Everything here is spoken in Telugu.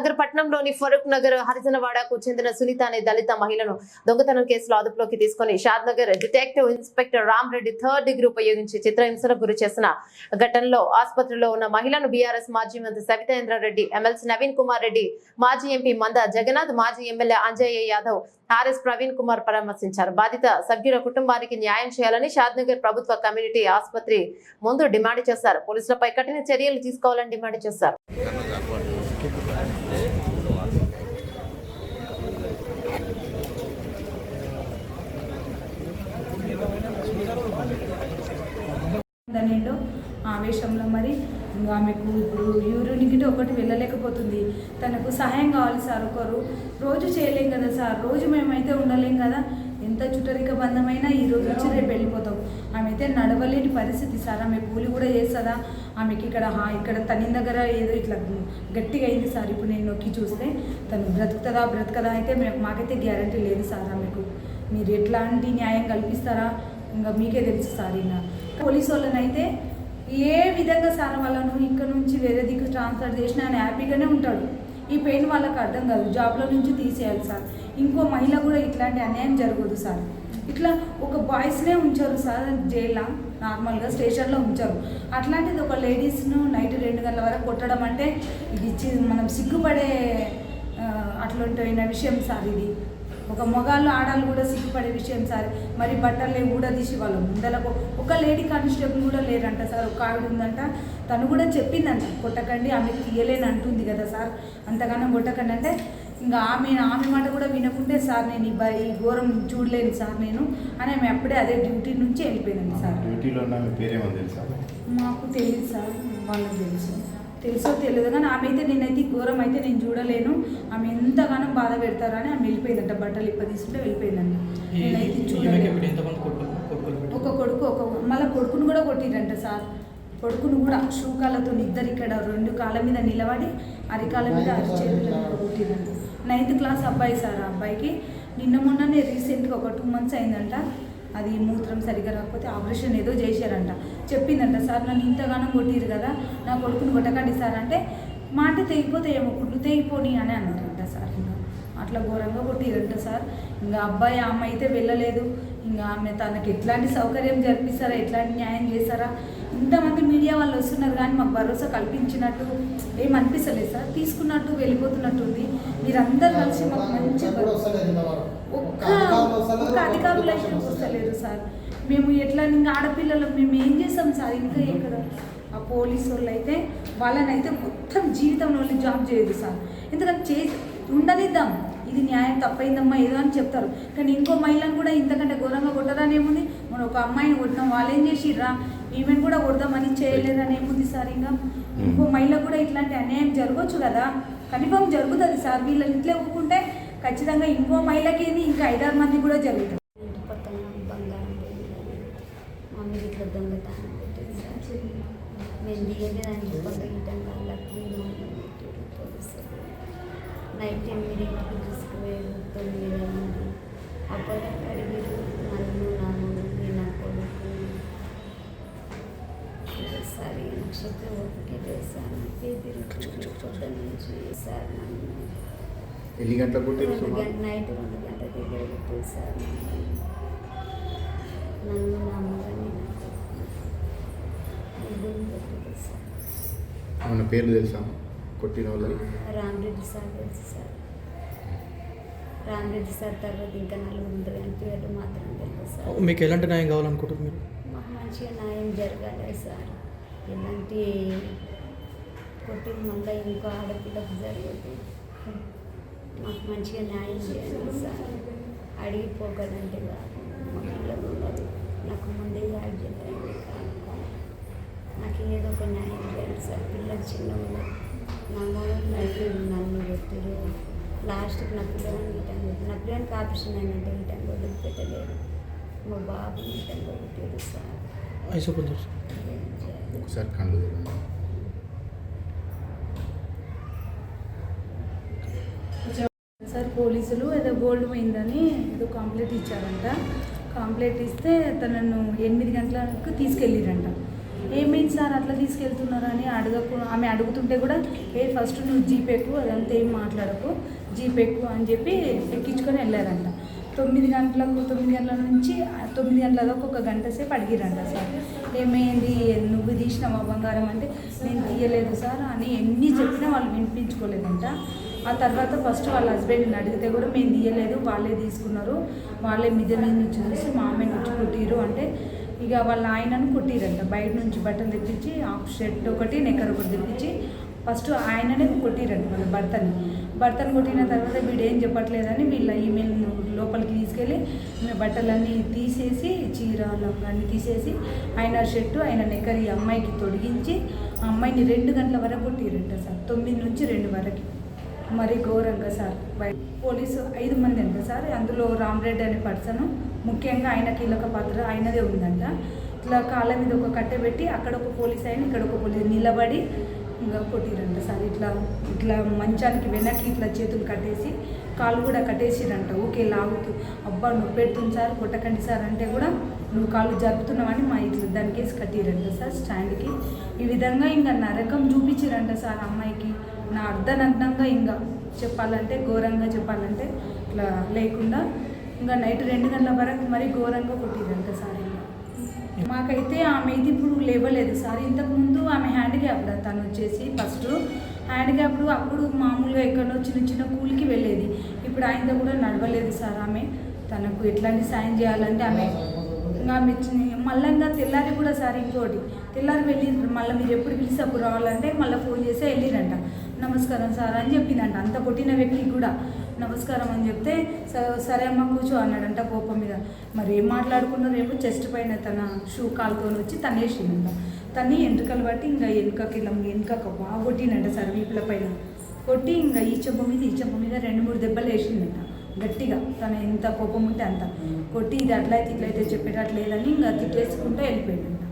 నగర్ పట్టణంలోని ఫరూక్ నగర్ హరిజనవాడకు చెందిన సునీత అనే దళిత మహిళను దొంగతనం కేసులో అదుపులోకి తీసుకుని Shadnagar detective inspector Ram Reddy third degree ఉపయోగించి చిత్రహింసలకు గురి చేసిన ఘటనలో ఆసుపత్రిలో ఉన్న మహిళను బీఆర్ఎస్ మాజీ మంత్రి సవితేంద్రారెడ్డి ఎమ్మెల్సీ నవీన్ కుమార్ రెడ్డి మాజీ ఎంపీ మంద జగన్నాథ్ మాజీ ఎమ్మెల్యే అంజయ్య యాదవ్ ఆర్ఎస్ ప్రవీణ్ కుమార్ పరామర్శించారు. బాధిత సభ్యుల కుటుంబానికి న్యాయం చేయాలని షాద్నగర్ ప్రభుత్వ కమ్యూనిటీ ఆసుపత్రి ముందు డిమాండ్ చేశారు. పోలీసులపై కఠిన చర్యలు తీసుకోవాలని డిమాండ్ చేశారు. దానిలో ఆవేశంలో మరి ఇంకా ఆమెకు ఇప్పుడు యూరిన్కి ఒకటి వెళ్ళలేకపోతుంది. తనకు సహాయం కావాలి సార్ ఒకరు రోజు చేయలేం కదా సార్ రోజు మేమైతే ఉండలేం కదా. ఎంత చుట్టరిక బంధమైనా ఈ రోజు వచ్చి రేపు వెళ్ళిపోతాం. ఆమె అయితే నడవలేని పరిస్థితి సార్ ఆమె కూలి కూడా చేస్తుందా? ఆమెకి ఇక్కడ హా- ఇక్కడ తన దగ్గర ఏదో ఇట్లా గట్టిగా అయింది సార్ ఇప్పుడు నేను నొక్కి చూస్తే తను బ్రతుకుతుందా బ్రతకదా అయితే మాకైతే గ్యారంటీ లేదు సార్ ఆమెకు. మీరు ఎట్లాంటి న్యాయం కల్పిస్తారా? ఇంకా మీకే తెలుసు సార్ ఇంకా పోలీసు వాళ్ళనైతే ఏ విధంగా సార్ వాళ్ళను ఇక్కడ నుంచి వేరే దిక్కు ట్రాన్స్ఫర్ చేసినా ఆయన హ్యాపీగానే ఉంటాడు. ఈ పెయిన్ వాళ్ళకి అర్థం కాదు. జాబ్లో నుంచి తీసేయాలి సార్. ఇంకో మహిళ కూడా ఇట్లాంటి అన్యాయం జరగదు సార్. ఇట్లా ఒక బాయ్స్నే ఉంచారు సార్ జైల్లో. నార్మల్గా స్టేషన్లో ఉంచారు. అట్లాంటిది ఒక లేడీస్ను నైట్ రెండు గంటల వరకు కొట్టడం అంటే ఇది మనం సిగ్గుపడే అట్లాంటి విషయం సార్ ఇది. ఒక మగాళ్ళు ఆడాలు కూడా సిగ్గుపడే విషయం సార్. మరి బట్టలే ఊడదీసి వాళ్ళ ముందలకు ఒక లేడీ కానిస్టేబుల్ కూడా లేరంట సార్. ఒక ఆవిడ ఉందంట తను కూడా చెప్పిందంట కొట్టకండి ఆమె తీయలేని అంటుంది కదా సార్. అంతగానో కొట్టకండి అంటే ఇంకా ఆమె ఆమె మాట కూడా వినకుంటే సార్ నేను ఈ బ- ఈ ఘోరం చూడలేను సార్ నేను అని ఆమె అప్పుడే అదే డ్యూటీ నుంచి వెళ్ళిపోయింది సార్. డ్యూటీలో మాకు తెలియదు సార్ వాళ్ళకి తెలుసు. తెలుసో తెలియదు కానీ ఆమె అయితే నేనైతే ఈ ఘోరం అయితే నేను చూడలేను. ఆమె ఎంతగానో బాధ పెడతారని ఆమె వెళ్ళిపోయిందంట బట్టలు ఇప్ప తీసుకుంటే వెళ్ళిపోయిందంట. నేనైతే పెట్టారు? ఒక కొడుకు ఒక మళ్ళీ కొడుకును కూడా కొట్టిరంట సార్. కొడుకును కూడా షూ కాళ్ళతో ఇద్దరు ఇక్కడ రెండు కాళ్ళ మీద నిలబడి అరికాళ్ళ మీద అరిచేతుల కొట్టిరంట నైన్త్ క్లాస్ అబ్బాయి సార్ ఆ అబ్బాయికి నిన్న మొన్ననే రీసెంట్గా ఒక టూ మంత్స్ అయిందంట. అది మూత్రం సరిగా రాకపోతే ఆపరేషన్ ఏదో చేశారంట. చెప్పిందంట సార్ నన్ను ఇంతగానో కొట్టిరు కదా నా కొడుకుని కొట్టకండి సార్ అంటే మాట తెగిపోతే ఏమో కుళ్ళు తెగిపోని అని అన్నారంట సార్. అట్లా ఘోరంగా కొట్టిరంట సార్. ఇంకా అబ్బాయి ఆమె అయితే వెళ్ళలేదు. ఇంకా ఆమె తనకి ఎట్లాంటి సౌకర్యం జరిపిస్తారా ఎట్లాంటి న్యాయం చేస్తారా? ఇంతమంది మీడియా వాళ్ళు వస్తున్నారు కానీ మాకు భరోసా కల్పించినట్టు ఏం అనిపిస్తలేదు సార్. తీసుకున్నట్టు వెళ్ళిపోతున్నట్టు ఉంది. మీరందరూ కలిసి మాకు మంచి ఒక్క ఒక్క అధికారులు అయితే వస్తలేరు సార్. మేము ఎట్లా ఇంకా ఆడపిల్లలు మేము ఏం చేస్తాం సార్? ఇంకా ఇక్కడ ఆ పోలీసు వాళ్ళు అయితే వాళ్ళని అయితే మొత్తం జీవితంలో జాబ్ చేయదు సార్. ఎందుకంటే చే ఉండనిద్దాం. ఇది న్యాయం తప్పైందమ్మా ఏదో అని చెప్తారు. కానీ ఇంకో మహిళను కూడా ఇంతకంటే ఘోరంగా కొట్టరాని ఏముంది మనం ఒక అమ్మాయిని కొట్టినాం వాళ్ళు ఏం చేసిర్రా? ఈమెను కూడా కొడదామని చేయలేదని ఏముంది సార్ ఇంకా? ఇంకో మహిళ కూడా ఇట్లాంటి అన్యాయం జరగవచ్చు కదా? కన్ఫర్మ్ జరుగుతుంది సార్ వీళ్ళ ఇంట్లో ఒప్పుకుంటే ఖచ్చితంగా ఇంకో మహిళకి ఇంకా ఐదారు మంది కూడా జరుగుతుంది ఇంటి పక్కన బంగారం పోయింది మమ్మీ ఇట్లా దొంగతనం పెట్టింది సార్. నేను దిగలేదని చెప్పగా ఇటం వాళ్ళకి పోలీసు నైట్ ఎనిమిదింటికి అయింది అప్పుడు అడిగారు నన్ను నన్ను మీ నా కొడుకు సరే నక్షత్రం ఒకటి వేశాను పొద్దున్న నుంచి సార్ నన్ను ఎన్ని కొట్టారు రెండు గంట నైట్ రెండు గంటల దగ్గర పెట్టేశారు నన్ను. నా పెట్టేశారు మన పేర్లు తెలుసా? కొట్టిన వాళ్ళవి రామరెడ్డి సార్ తెలుసు సార్. రామరెడ్డి సార్ తర్వాత ఇంకా నలుగురు ఉంటారు. కానీ పేర్లు మాత్రం తెలుసు సార్. మీకు ఎలాంటి న్యాయం కావాలనుకుంటారు మీరు? మాకు మంచిగా న్యాయం జరగాలి సార్. ఇలాంటి కొట్టిన మళ్ళీ ఇంకో ఆడపిల్లకు జరగదు మాకు మంచిగా న్యాయం చేయండి సార్. అడిగిపోకదంటే కాదు. మా పిల్లలు ఉన్నారు నాకు ముందే యాడ్ చేయండి నాకు ఏదో ఒక న్యాయం చేయండి సార్. పిల్లలు చిన్న ఉన్నారు నా మొదలు నైట్ నన్ను పెట్టారు లాస్ట్కి నా పిల్లలని ఇటం నా పిల్లలకి ఆపరేషన్ అయినట్టు ఇటం వదిలిపెట్టలేదు. మా బాబు ఇటం వదిలిపెట్టారు సార్? ఒకసారి కళ్ళు. సార్ పోలీసులు ఏదో గోల్డ్ పోయిందని ఏదో కంప్లైంట్ ఇచ్చారంట. కంప్లైంట్ ఇస్తే తనను ఎనిమిది గంటలకు తీసుకెళ్ళిరంట. ఏమైంది సార్? అట్లా తీసుకెళ్తున్నారని అడగకు ఆమె అడుగుతుంటే కూడా ఏ ఫస్ట్ నువ్వు జీపేకు అదంతా ఏం మాట్లాడకు జీపేకు అని చెప్పి ఎక్కించుకొని వెళ్ళారంట. తొమ్మిది గంటలకు తొమ్మిది గంటల నుంచి తొమ్మిది గంటల దాకా ఒక గంట సేపు అడిగిరంట సార్. ఏమైంది? నువ్వు తీసినావా బంగారం అంటే నేను తీయలేదు సార్ అని ఎన్ని చెప్పినా వాళ్ళు వినిపించుకోలేదంట. ఆ తర్వాత ఫస్ట్ వాళ్ళ హస్బెండ్ని అడిగితే కూడా మేము తీయలేదు వాళ్ళే తీసుకున్నారు వాళ్ళే మిద్దె మీద నుంచి చూసి మా అమ్మ నుంచి కుట్టిరు అంటే ఇక వాళ్ళ ఆయనను కొట్టిరంట. బయట నుంచి బట్టలు తెప్పించి హాఫ్ షర్ట్ ఒకటి నెక్కర్ ఒకటి తెప్పించి ఫస్ట్ ఆయననే కొట్టిరంట వాళ్ళ భర్తని. భర్తను కొట్టిన తర్వాత వీడు ఏం చెప్పట్లేదని వీళ్ళ ఈమెయిల్ లోపలికి తీసుకెళ్ళి ఈమె బట్టలన్నీ తీసేసి చీరలన్నీ తీసేసి ఆయన షర్టు ఆయన నెక్కర్ ఈ అమ్మాయికి తొడిగించి ఆ అమ్మాయిని రెండు గంటల వరకు కొట్టిరంట సార్. తొమ్మిది నుంచి రెండు వరకు. మరి ఘోరంగా సార్. పోలీసు ఐదు మంది అంట సార్? అందులో రామరెడ్డి అనే పర్సన్ ముఖ్యంగా ఆయన కీలక పాత్ర ఆయనదే ఉందంట. ఇట్లా కాళ్ళ మీద ఒక కట్టె పెట్టి అక్కడ ఒక పోలీస్ ఆయన ఇక్కడ ఒక పోలీస్ నిలబడి ఇంకా కొట్టిరంట సార్. ఇట్లా ఇట్లా మంచానికి వెనక్కి ఇట్లా చేతులు కట్టేసి కాళ్ళు కూడా కట్టేసిరంట. ఓకే లాగుతూ అబ్బా నువ్వు పెడుతుంది సార్ కొట్టకండి సార్ అంటే కూడా నువ్వు కాళ్ళు జరుపుతున్నావని మా ఇట్లా దానికేసి కట్టిరంట సార్ స్టాండ్కి. ఈ విధంగా ఇంకా నరకం చూపించిరంట సార్ అమ్మాయికి. నా అర్ధనగ్నంగా ఇంకా చెప్పాలంటే ఘోరంగా చెప్పాలంటే ఇట్లా లేకుండా ఇంకా నైట్ రెండు గంటల వరకు మరి ఘోరంగా కొట్టిరంట సార్ ఇంకా. మాకైతే ఆమె ఇది ఇప్పుడు లేవలేదు. సార్ ఇంతకుముందు ఆమె హ్యాండ్ తను వచ్చేసి ఫస్ట్. హ్యాండ్ అప్పుడు మామూలుగా ఎక్కడో చిన్న చిన్న కూలికి వెళ్ళేది. ఇప్పుడు ఆయనతో కూడా నడవలేదు సార్ ఆమె. తనకు ఎట్లాంటి సాయం చేయాలంటే ఆమె ఇంకా ఆమె మళ్ళా ఇంకా తెల్లారి కూడా సార్ ఇంకోటి. తెల్లారి వెళ్ళి మళ్ళీ మీరు ఎప్పుడు పిలిచి అప్పుడు రావాలంటే మళ్ళీ ఫోన్ చేసి వెళ్ళిరంట. నమస్కారం సార్ అని చెప్పిందంట. అంత కొట్టిన వ్యక్తికి కూడా నమస్కారం అని చెప్తే సరే అమ్మ కూర్చో అన్నాడంట కోపం మీద. మరి ఏం మాట్లాడుకున్నారు? ఏమో చెస్ట్ పైన తన షూ కాలుతో వచ్చి తనేసిందంట తన్ని ఎంట్రుకలు బట్టి ఇంకా వెనుకకి ఇలా వెనుకకు బాగా కొట్టిందంట సార్ వీపుల పైన. కొట్టి ఇంకా ఈ చెంప మీద ఈ చెంప మీద రెండు మూడు దెబ్బలు వేసిందంట. గట్టిగా తన ఎంత కోపం ఉంటే అంత. కొట్టి ఇది అట్లయితే ఇట్లయితే చెప్పేటట్లేదని ఇంకా తిట్టేసుకుంటూ వెళ్ళిపోయిందంట.